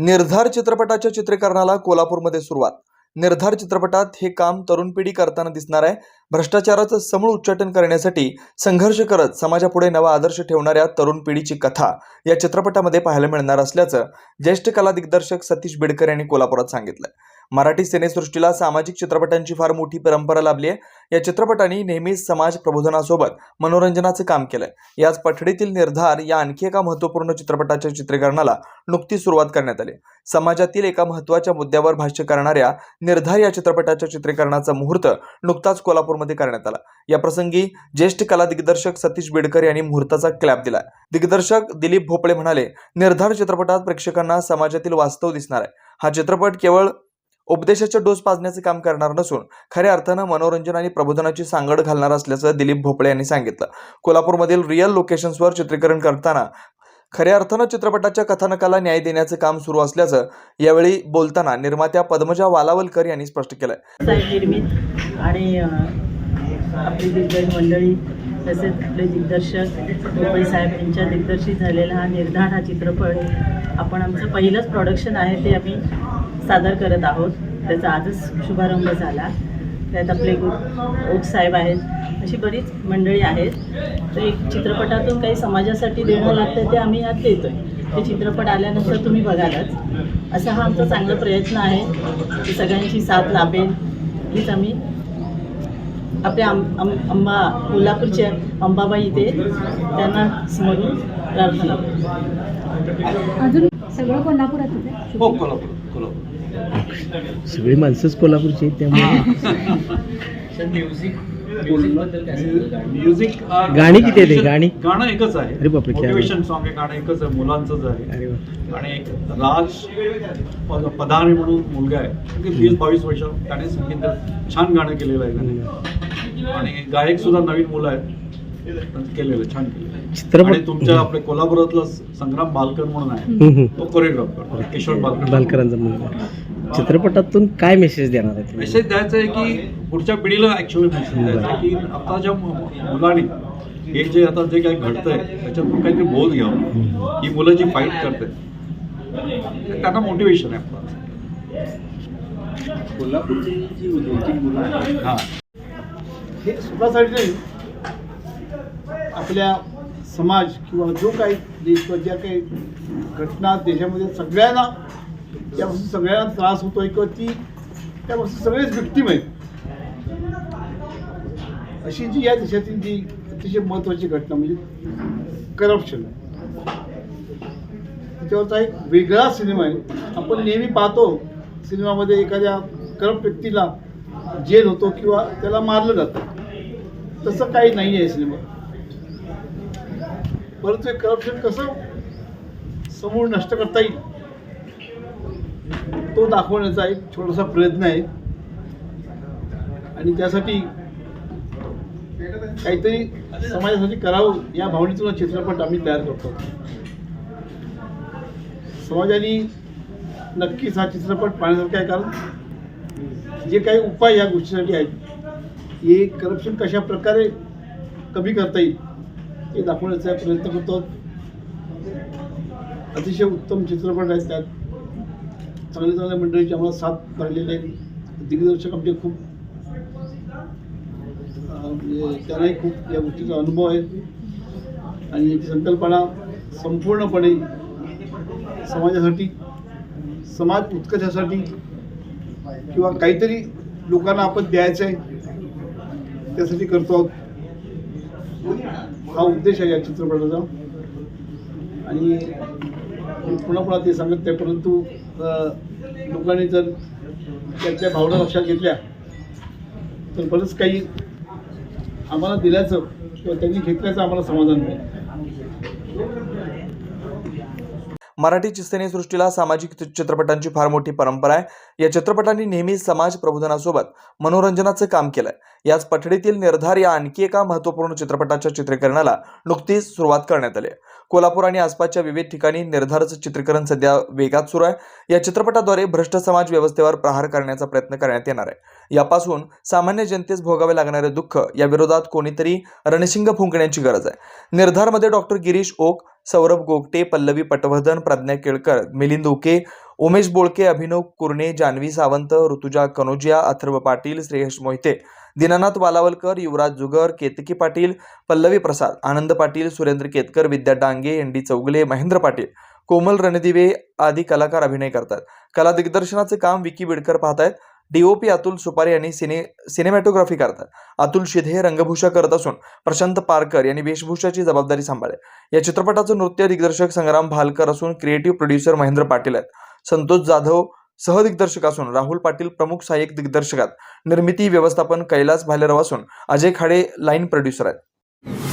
निर्धार चित्रपटाच्या चित्रीकरणाला कोल्हापूरमध्ये सुरुवात. निर्धार चित्रपटात हे काम तरुण पिढी करताना दिसणार आहे. भ्रष्टाचाराचं समूळ उच्चाटन करण्यासाठी संघर्ष करत समाजापुढे नवा आदर्श ठेवणाऱ्या तरुण पिढीची कथा या चित्रपटामध्ये पाहायला मिळणार असल्याचं ज्येष्ठ कला दिग्दर्शक सतीश बिडकर यांनी कोल्हापुरात सांगितलं. मराठी सिनेसृष्टीला सामाजिक चित्रपटांची फार मोठी परंपरा लाभली आहे. या चित्रपटांनी नेहमीच समाज प्रबोधनासोबत मनोरंजनाचं काम केलंय. याच पठडीतील निर्धार या आणखी एका महत्त्वपूर्ण चित्रपटाच्या चित्रीकरणाला नुकतीच सुरुवात करण्यात आली. समाजातील एका महत्त्वाच्या मुद्द्यावर भाष्य करणाऱ्या निर्धार या चित्रपटाच्या चित्रीकरणाचा मुहूर्त नुकताच कोल्हापूरमध्ये करण्यात आला. या प्रसंगी ज्येष्ठ कला दिग्दर्शक सतीश बिडकर यांनी मुहूर्ताचा क्लॅप दिला. दिग्दर्शक दिलीप भोपळे म्हणाले निर्धार चित्रपटात प्रेक्षकांना समाजातील वास्तव दिसणार आहे. हा चित्रपट केवळ उपदेशाच्या डोस पाजण्याचे काम करणार नसून खऱ्या अर्थानं मनोरंजन आणि प्रबोधनाची सांगड घालणार असल्याचं दिलीप भोपळे यांनी सांगितलं. कोल्हापूरमधील रिअल लोकेशन्सवर चित्रीकरण करताना खऱ्या अर्थानं चित्रपटाच्या कथानकाला न्याय देण्याचं काम सुरू असल्याचं यावेळी बोलताना निर्मात्या पद्मजा वालावलकर यांनी स्पष्ट केलं निर्मित आणि आपली दिग्गज मंडळी तसेच आपले दिग्दर्शक मुंबई साहेब यांच्या दिग्दर्शित झालेला हा निर्धार हा चित्रपट आपण आमचं पहिलंच प्रोडक्शन आहे ते आम्ही सादर करत आहोत. त्याचा आजच शुभारंभ झाला. त्यात आपले गो ओक साहेब आहेत. अशी बरीच मंडळी आहेत. तर एक चित्रपटातून काही समाजासाठी देणं लागतं ते आम्ही यात देतोय. ते चित्रपट आल्यानंतर तुम्ही बघालच. असा हा आमचा चांगला प्रयत्न आहे. की सगळ्यांची साथ लाभेल. हीच आम्ही आपल्या आम आम अंबा कोल्हापूरच्या अंबाबाई इथे त्यांना स्मरून प्रार्थना. अजून सगळं कोल्हापुरातच आहे हो कोल्हापूर कोल्हापूर. सगळी माणसंच कोल्हापूरची आहेत त्यामुळे. म्युझिक अं, गाणी किती आहेत हे? गाणी? गाणं एकच आहे. अरे बापरे, मोटिवेशन सॉन्ग आहे. गाणं एकच आहे मुलांचंच आहे. आणि एक राज पद- पदारे म्हणून मुलगा आहे. अगदी वीस बावीस वर्ष त्याने संगीत छान गाणं केलेलं आहे आणि गायक सुद्धा नवीन मुलं आहेत. केलेलं छान केलेलं आहे. चित्रपट तुमच्या आपल्या कोल्हापुरातला संग्राम बालकर म्हणून आहे. तो कोरिओग्राफर किशोर बालकर. बालकरांचा मुलगा. चित्रपटातून काय मेसेज देणार आहे तुम्ही? मेसेज द्यायचा आहे की पुढच्या पिढीला ऍक्च्युअली मेसेज द्यायचा आहे की आताच्या मु- मुलांनी हे जे आता जे काही घडतंय त्याच्यातून काहीतरी बोध घ्यावा. ही मुलं जी फाईट करते त्यांना मोटिवेशन आहे. आपलं कोल्हापूरची जी मुलं आहेत हां. हे स्वतःसाठी नाही आपल्या समाज किंवा जो काही देश किंवा ज्या काही घटना देशामध्ये सगळ्यांना त्यापासून सगळ्यांना त्रास होतोय किंवा ती त्यापासून सगळेच व्यक्तिम आहेत. अशी जी या देशातील जी अतिशय महत्त्वाची घटना म्हणजे करप्शन त्याच्यावरचा एक वेगळा सिनेमा आहे. आपण नेहमी पाहतो सिनेमामध्ये एखाद्या करप्ट व्यक्तीला जेल होतो किंवा त्याला मारलं जातं. तसं काही नाही आहे सिनेमा. परंतु हे करप्शन कसं समूळ नष्ट करता येईल? तो दाखवण्याचा एक छोटासा प्रयत्न आहे. आणि त्यासाठी काहीतरी समाजासाठी करावं या भावनेतून चित्रपट आम्ही तयार करतो. समाजाने नक्कीच हा चित्रपट पाहण्यासारखा आहे कारण जे काही उपाय या गोष्टीसाठी आहेत हे करप्शन कशा प्रकारे कमी करता येईल? ते दाखवण्याचा प्रयत्न करतो. अतिशय उत्तम चित्रपट आहेत त्यात. चांगल्या चांगल्या मंडळीची आम्हाला साथ लागलेली आहे. दिग्दर्शक आमचे खूप म्हणजे त्यांनाही खूप या गोष्टीचा अनुभव आहे. आणि याची संकल्पना संपूर्णपणे समाजासाठी समाज उत्कर्षासाठी किंवा काहीतरी लोकांना आपण द्यायचं आहे त्यासाठी करतो आहोत. हा उद्देश आहे या चित्रपटाचा. आणि पुन्हा पुन्हा ते सांगत नाही परंतु लोकांनी जर त्यातल्या भावना लक्षात घेतल्या तर बरंच काही आम्हाला दिल्याचं किंवा त्यांनी घेतल्याचं आम्हाला समाधान मिळेल. मराठी सिनेसृष्टीला सामाजिक चित्रपटांची फार मोठी परंपरा आहे. या चित्रपटांनी नेहमी समाज प्रबोधनासोबत मनोरंजनाचं काम केलंय. याच पठडीतील निर्धार या आणखी एका महत्त्वपूर्ण चित्रपटाच्या चित्रीकरणाला नुकतीच सुरुवात करण्यात आली आहे. कोल्हापूर आणि आसपासच्या विविध ठिकाणी निर्धारचं चित्रीकरण सध्या वेगात सुरू आहे. या चित्रपटाद्वारे भ्रष्ट समाज व्यवस्थेवर प्रहार करण्याचा प्रयत्न करण्यात येणार आहे. यापासून सामान्य जनतेस भोगावे लागणारे दुःख या विरोधात कोणीतरी रणशिंग फुंकण्याची गरज आहे. निर्धारमध्ये doctor Girish Oak Saurabh Gogate Pallavi Patwardhan Pradnya Kelkar Milind Uke Umesh Bolke Abhinav Kurne Janhavi Sawant Rutuja Kanojia Atharva Patil Shreyash Mohite Dinanath Walawalkar Yuvraj Jugar Ketki Patil Pallavi Prasad Anand Patil Surendra Ketkar Vidya Dange N D Chougule Mahendra Patil Komal Randive आदी कलाकार अभिनय करतात. कला दिग्दर्शनाचे काम विकी बिडकर पाहतायत. DOP Atul Supare यांनी cine cinematography करतात. अतुल शिधे रंगभूषा करत असून प्रशांत पारकर यांनी वेशभूषाची जबाबदारी सांभाळली. या चित्रपटाचं नृत्य दिग्दर्शक संग्राम भालकर असून क्रिएटिव्ह प्रोड्युसर महेंद्र पाटील आहेत. संतोष जाधव सहदिग्दर्शक असून राहुल पाटील प्रमुख सहाय्यक दिग्दर्शकात. निर्मिती व्यवस्थापन कैलास भालेराव असून अजय खाडे लाईन प्रोड्युसर आहेत.